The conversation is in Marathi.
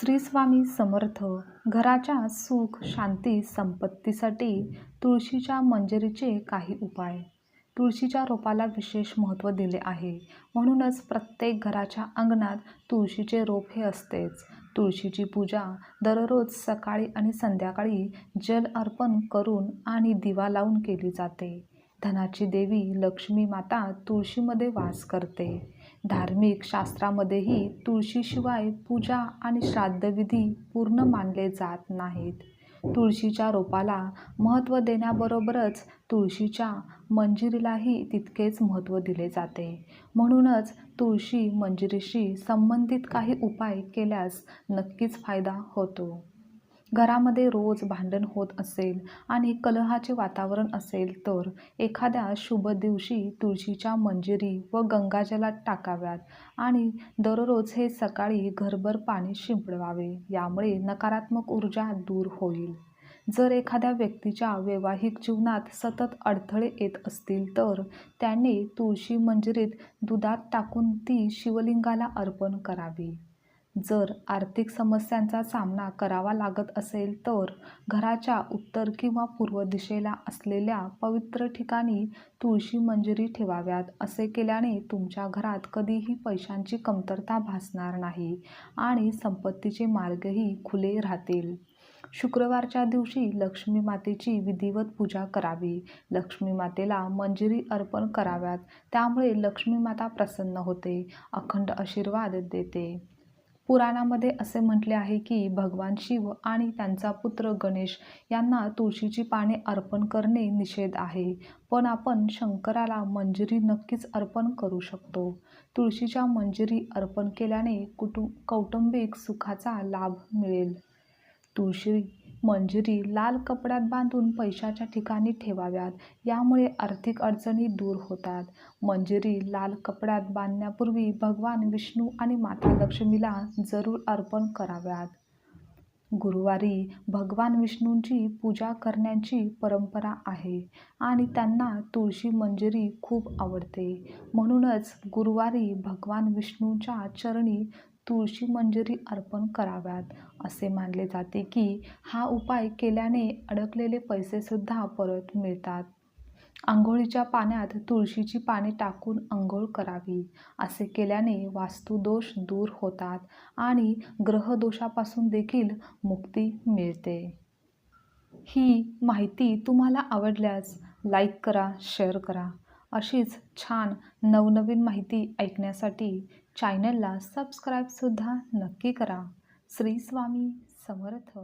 श्री स्वामी समर्थ घराच्या सुख शांती संपत्तीसाठी तुळशीच्या मंजरीचे काही उपाय. तुळशीच्या रोपाला विशेष महत्त्व दिले आहे. म्हणूनच प्रत्येक घराच्या अंगणात तुळशीचे रोप हे असतेच. तुळशीची पूजा दररोज सकाळी आणि संध्याकाळी जल अर्पण करून आणि दिवा लावून केली जाते. धनाची देवी लक्ष्मी माता तुळशीमध्ये वास करते. धार्मिक शास्त्रामध्येही तुळशीशिवाय पूजा आणि श्राद्धविधी पूर्ण मानले जात नाहीत. तुळशीच्या रोपाला महत्त्व देण्याबरोबरच तुळशीच्या मंजिरीलाही तितकेच महत्त्व दिले जाते. म्हणूनच तुळशी मंजिरीशी संबंधित काही उपाय केल्यास नक्कीच फायदा होतो. घरामध्ये रोज भांडण होत असेल आणि कलहाचे वातावरण असेल तर एखाद्या शुभ दिवशी तुळशीच्या मंजिरी व गंगाजलात टाकाव्यात आणि दररोज हे सकाळी घरभर पाणी शिंपडवावे. यामुळे नकारात्मक ऊर्जा दूर होईल. जर एखाद्या व्यक्तीच्या वैवाहिक जीवनात सतत अडथळे येत असतील तर त्याने तुळशी मंजिरीत दुधात टाकून ती शिवलिंगाला अर्पण करावी. जर आर्थिक समस्यांचा सामना करावा लागत असेल तर घराच्या उत्तर किंवा पूर्व दिशेला असलेल्या पवित्र ठिकाणी तुळशी मंजिरी ठेवाव्यात असे केल्याने तुमच्या घरात कधीही पैशांची कमतरता भासणार नाही आणि संपत्तीचे मार्गही खुले राहतील. शुक्रवारच्या दिवशी लक्ष्मी मातेची विधिवत पूजा करावी. लक्ष्मी मातेला मंजिरी अर्पण कराव्यात त्यामुळे लक्ष्मी माता प्रसन्न होते अखंड आशीर्वाद देते. पुराणामध्ये असे म्हटले आहे की भगवान शिव आणि त्यांचा पुत्र गणेश यांना तुळशीची पाने अर्पण करणे निषेध आहे. पण आपण शंकराला मंजिरी नक्कीच अर्पण करू शकतो. तुळशीच्या मंजिरी अर्पण केल्याने कुटुंब कौटुंबिक सुखाचा लाभ मिळेल. तुळशी मंजुरी लाल कपड्यात बांधून पैशाच्या ठिकाणी ठेवाव्यात. यामुळे आर्थिक अडचणी दूर होतात. मंजुरी लाल कपड्यात बांधण्यापूर्वी भगवान विष्णू आणि माता लक्ष्मीला जरूर अर्पण कराव्यात. गुरुवारी भगवान विष्णूंची पूजा करण्याची परंपरा आहे आणि त्यांना तुळशी मंजरी खूप आवडते. म्हणूनच गुरुवारी भगवान विष्णूंच्या चरणी तुळशी मंजिरी अर्पण कराव्यात असे मानले जाते की हा उपाय केल्याने अडकलेले पैसेसुद्धा परत मिळतात. आंघोळीच्या पाण्यात तुळशीची पाने टाकून आंघोळ करावी असे केल्याने वास्तुदोष दूर होतात आणि ग्रहदोषापासून देखील मुक्ती मिळते. ही माहिती तुम्हाला आवडल्यास लाईक करा शेअर करा. अशीच छान नवनवीन माहिती ऐकण्यासाठी चॅनलला सबस्क्राईबसुद्धा नक्की करा. श्री स्वामी समर्थ.